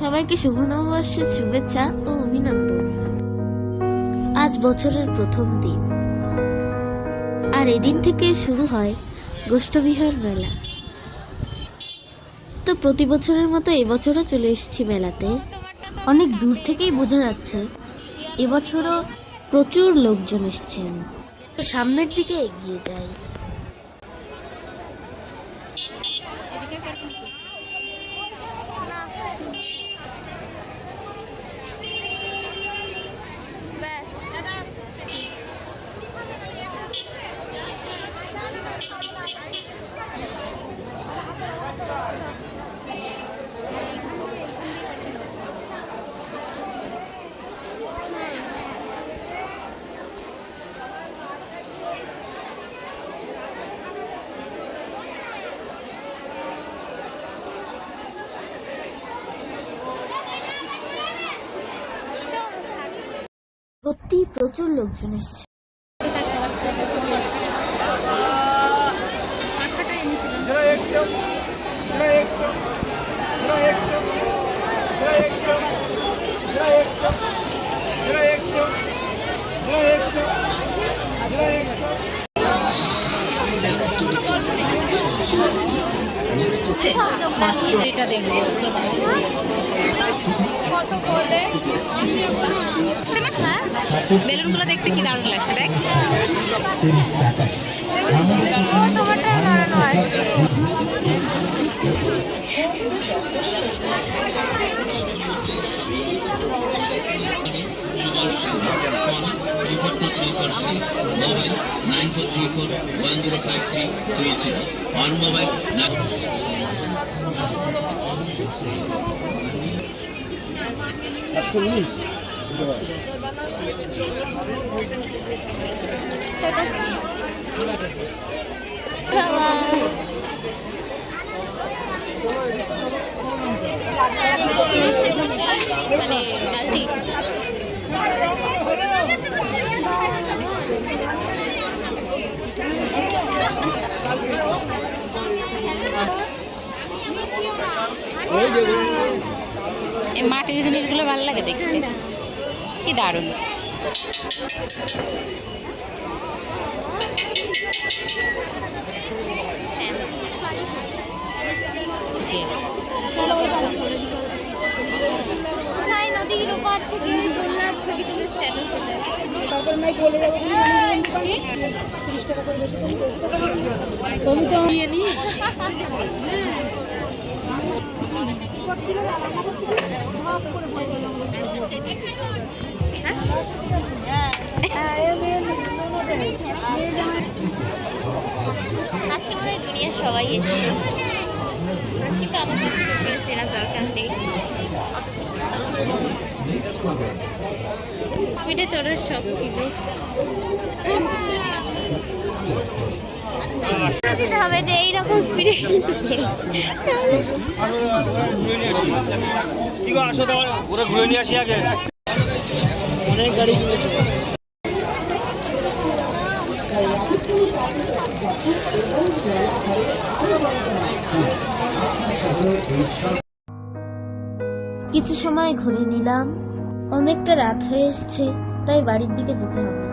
সবাইকে শুভ নববর্ষের শুভেচ্ছা ও অভিনন্দন। আজ বছরের প্রথম দিন। আর এদিন থেকে শুরু হয় গোষ্ঠবিহার মেলা। তো প্রতি বছরের মতো এবছরও চলে এসেছি মেলাতে। অনেক দূর থেকেই বোঝা যাচ্ছে এবছরও প্রচুর লোকজন এসছেন। সামনের দিকে এগিয়ে যাই। সত্যি প্রচুর লোকজন এসছে। এটা দেখব। বেলুনগুলো দেখতে কি দারুণ লাগছে দেখ। mobile 9434105330 or mobile 9 মানে বালতি এই মাটির জিনিসগুলো ভালো লাগে দেখতে। কি দারুণ। তাই নদীর ওপার থেকে দোলনার ছবি তুলে স্ট্যাটাস তারপর নাই বলে যাব তিরিশ টাকা করে বেশি তবু তো নিয়ে নি আজকে মনে হয় সবাই এসছে। কিন্তু আমাকে করে চেনার দরকার নেই। স্পিডে চড়ার শখ ছিল। হবে যে এইরকম স্পিডে কিন্তু কি গো আসো তো ঘুরে ঘুরে নিয়ে আসি আগে। অনেক গাড়ি কিনেছি। কিছু সময় ঘুরে নিলাম। অনেকটা রাত হয়ে এসছে তাই বাড়ির দিকে যেতে হবে।